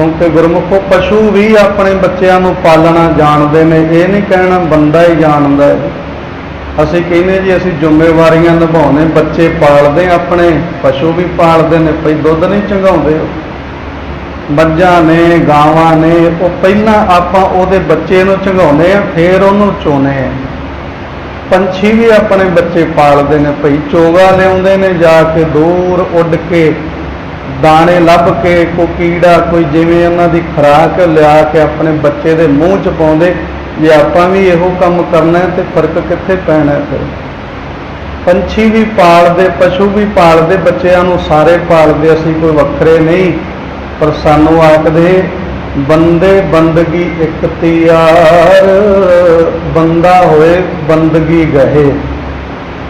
ਕਿਉਂਕਿ ਗੁਰਮੁਖੋ ਪਸ਼ੂ ਵੀ ਆਪਣੇ ਬੱਚਿਆਂ ਨੂੰ ਪਾਲਣਾ ਜਾਣਦੇ ਨੇ, ਇਹ ਨਹੀਂ ਕਹਿਣਾ ਬੰਦਾ ਹੀ ਜਾਣਦਾ ਹੈ। ਅਸੀਂ ਕਹਿੰਦੇ ਜੀ, ਅਸੀਂ ਜ਼ਿੰਮੇਵਾਰੀਆਂ ਨਿਭਾਉਣੇ ਬੱਚੇ ਪਾਲਦੇ ਆਪਣੇ, ਪਸ਼ੂ ਵੀ ਪਾਲਦੇ ਨੇ, ਭਈ ਦੁੱਧ ਨਹੀਂ ਚੰਗਾਉਂਦੇ। ਉਹ ਮੱਝਾਂ ਨੇ, ਗਾਵਾਂ ਨੇ, ਉਹ ਪਹਿਲਾਂ ਆਪਾਂ ਉਹਦੇ ਬੱਚੇ ਨੂੰ ਚੰਗਾਉਂਦੇ ਆ ਫਿਰ ਉਹਨੂੰ ਚੋਨੇ ਆ ਪੰਛੀ ਵੀ ਆਪਣੇ ਬੱਚੇ ਪਾਲਦੇ ਨੇ, ਭਈ ਚੋਗਾ ਲਿਆਉਂਦੇ ਨੇ, ਜਾ ਕੇ ਦੂਰ ਉੱਡ ਕੇ ਦਾਣੇ ਲੱਭ ਕੇ, ਕੋਈ ਕੀੜਾ, ਕੋਈ ਜਿਵੇਂ ਉਹਨਾਂ ਦੀ ਖੁਰਾਕ ਲਿਆ ਕੇ ਆਪਣੇ ਬੱਚੇ ਦੇ ਮੂੰਹ 'ਚ ਪਾਉਂਦੇ, ਜੇ ਆਪਾਂ ਵੀ ਇਹੋ ਕੰਮ ਕਰਨਾ ਹੈ ਤੇ ਫ਼ਰਕ ਕਿੱਥੇ ਪੈਣਾ ਫਿਰ? ਪੰਛੀ ਵੀ ਪਾਲਦੇ, ਪਸ਼ੂ ਵੀ ਪਾਲਦੇ, ਬੱਚਿਆਂ ਨੂੰ ਸਾਰੇ ਪਾਲਦੇ, ਅਸੀਂ ਕੋਈ ਵੱਖਰੇ ਨਹੀਂ। ਪਰ ਸਾਨੂੰ ਆਖਦੇ, ਬੰਦੇ ਬੰਦਗੀ ਇੱਕ ਤਿਆਰ, ਬੰਦਾ ਹੋਏ ਬੰਦਗੀ ਗਏ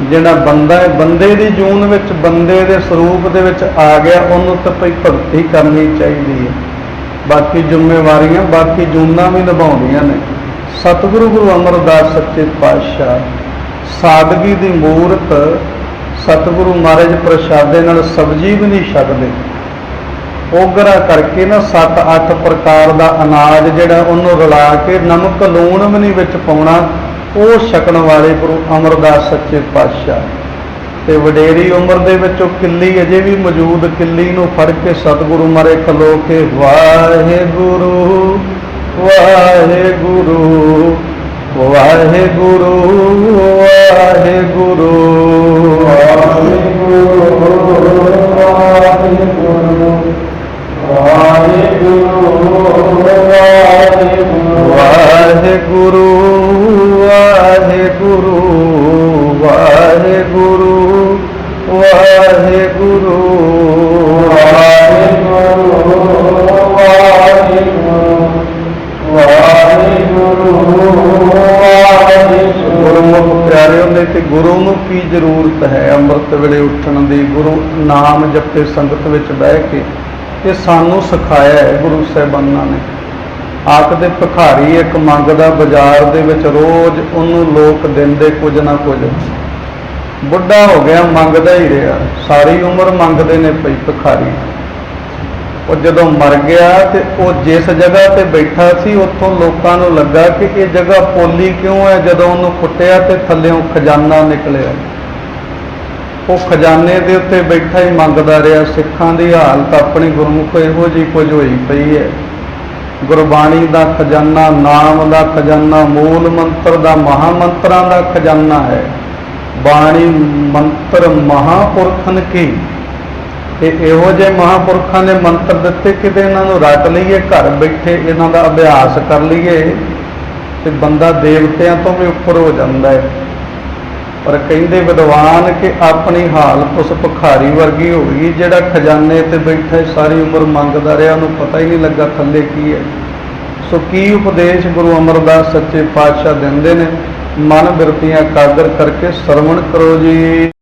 ਜਿਹੜਾ ਬੰਦਾ ਹੈ, ਬੰਦੇ ਦੀ ਜੂਨ ਵਿੱਚ ਬੰਦੇ ਦੇ ਸਰੂਪ ਦੇ ਵਿੱਚ ਆ ਗਿਆ, ਉਹਨੂੰ ਤਾਂ ਭਈ ਭਗਤੀ ਕਰਨੀ ਚਾਹੀਦੀ ਹੈ। ਬਾਕੀ ਜ਼ਿੰਮੇਵਾਰੀਆਂ, ਬਾਕੀ ਜੂਨਾਂ ਵੀ ਨਿਭਾਉਂਦੀਆਂ ਨੇ। ਸਤਿਗੁਰੂ ਗੁਰੂ ਅਮਰਦਾਸ ਸੱਚੇ ਪਾਤਸ਼ਾਹ, ਸਾਦਗੀ ਦੀ ਮੂਰਤ ਸਤਿਗੁਰੂ ਮਹਾਰਾਜ ਪ੍ਰਸ਼ਾਦੇ ਨਾਲ ਸਬਜ਼ੀ ਵੀ ਨਹੀਂ ਛਕਦੇ। ਓਗਰਾ ਕਰਕੇ ਨਾ 7-8 ਪ੍ਰਕਾਰ ਦਾ ਅਨਾਜ ਜਿਹੜਾ ਉਹਨੂੰ ਰਲਾ ਕੇ ਨਮਕ, ਲੂਣ ਵੀ ਨਹੀਂ ਵਿੱਚ ਪਾਉਣਾ ਉਹ ਛਕਣ ਵਾਲੇ ਗੁਰੂ ਅਮਰਦਾਸ ਸੱਚੇ ਪਾਤਸ਼ਾਹ। ਤੇ ਵਡੇਰੀ ਉਮਰ ਦੇ ਵਿੱਚ ਉਹ ਕਿੱਲੀ ਅਜੇ ਵੀ ਮੌਜੂਦ, ਕਿੱਲੀ ਨੂੰ ਫੜ ਕੇ ਸਤਿਗੁਰੂ ਮਾਰੇ ਖਲੋ ਕੇ, ਵਾਹਿਗੁਰੂ ਵਾਹਿਗੁਰੂ ਵਾਹਿਗੁਰੂ ਵਾਹਿਗੁਰੂ। ਵਾਹਿਗੁਰੂ ਵਾਹਿਗੁਰੂ ਵਾਹਿਗੁਰੂ। ਗੁਰਮੁਖ ਪਿਆਰਿਓ ਨੇ ਤੇ ਗੁਰੂ ਨੂੰ ਕੀ ਜ਼ਰੂਰਤ ਹੈ ਅੰਮ੍ਰਿਤ ਵੇਲੇ ਉੱਠਣ ਦੀ? ਗੁਰੂ ਨਾਮ ਜਪੇ ਸੰਗਤ ਵਿੱਚ ਬਹਿ ਕੇ ਇਹ ਸਾਨੂੰ ਸਿਖਾਇਆ ਹੈ ਗੁਰੂ ਸਾਹਿਬਾਨਾਂ ਨੇ। ਆਖਦੇ ਭਿਖਾਰੀ ਇੱਕ ਮੰਗਦਾ ਬਾਜ਼ਾਰ ਦੇ ਵਿੱਚ ਰੋਜ਼ ਉਹਨੂੰ ਲੋਕ ਦਿੰਦੇ ਕੁਝ ਨਾ ਕੁਝ। ਬੁੱਢਾ ਹੋ ਗਿਆ, ਮੰਗਦਾ ਹੀ ਰਿਹਾ। ਸਾਰੀ ਉਮਰ ਮੰਗਦੇ ਨੇ ਪਈ ਭਿਖਾਰੀ। ਉਹ ਜਦੋਂ ਮਰ ਗਿਆ ਤੇ ਉਹ ਜਿਸ ਜਗ੍ਹਾ ਤੇ ਬੈਠਾ ਸੀ, ਉੱਥੋਂ ਲੋਕਾਂ ਨੂੰ ਲੱਗਾ ਕਿ ਇਹ ਜਗ੍ਹਾ ਪੋਲੀ ਕਿਉਂ ਹੈ? ਜਦੋਂ ਉਹਨੂੰ ਕੁੱਟਿਆ ਤੇ ਥੱਲੇੋਂ ਖਜ਼ਾਨਾ ਨਿਕਲਿਆ। ਉਹ ਖਜ਼ਾਨੇ ਦੇ ਉੱਤੇ ਬੈਠਾ ਹੀ ਮੰਗਦਾ ਰਿਹਾ, ਸਿੱਖਾਂ ਦੀ ਹਾਲਤ ਆਪਣੀ ਗੁਰਮੁਖ ਇਹੋ ਜੀ ਕੁਝ ਹੋਈ ਪਈ ਹੈ। ਗੁਰਬਾਣੀ ਦਾ ਖਜ਼ਾਨਾ, ਨਾਮ ਦਾ ਖਜ਼ਾਨਾ, ਮੂਲ ਮੰਤਰ ਦਾ ਮਹਾ ਮੰਤਰਾਂ ਦਾ ਖਜ਼ਾਨਾ ਹੈ। ਬਾਣੀ ਮੰਤਰ ਮਹਾਪੁਰਖਨ ਕੀ? ਤੇ ਇਹੋ ਜਿਹੇ ਮਹਾਪੁਰਖਾਂ ਨੇ ਮੰਤਰ ਦਿੱਤੇ ਕਿਤੇ ਇਹਨਾਂ ਨੂੰ ਰੱਟ ਲਈਏ, ਘਰ ਬੈਠੇ ਇਹਨਾਂ ਦਾ ਅਭਿਆਸ ਕਰ ਲਈਏ ਤੇ ਬੰਦਾ ਦੇਵਤਿਆਂ ਤੋਂ ਵੀ ਉੱਪਰ ਹੋ ਜਾਂਦਾ ਹੈ। ਪਰ ਕਹਿੰਦੇ ਵਿਦਵਾਨ ਕਿ ਆਪਣੀ ਹਾਲਤ ਉਸ ਭਿਖਾਰੀ ਵਰਗੀ ਹੋ ਗਈ, ਜਿਹੜਾ ਖਜ਼ਾਨੇ ਤੇ ਬੈਠਾ ਸਾਰੀ ਉਮਰ ਮੰਗਦਾ ਰਿਹਾ, ਉਹਨੂੰ ਪਤਾ ਹੀ ਨਹੀਂ ਲੱਗਾ ਥੱਲੇ ਕੀ ਹੈ। ਸੋ ਕੀ ਉਪਦੇਸ਼ ਗੁਰੂ ਅਮਰਦਾਸ ਸੱਚੇ ਪਾਤਸ਼ਾਹ ਦਿੰਦੇ ਨੇ? ਮਨ ਬਿਰਤੀਆਂ ਕਾਗਰ ਕਰਕੇ ਸਰਵਣ ਕਰੋ ਜੀ।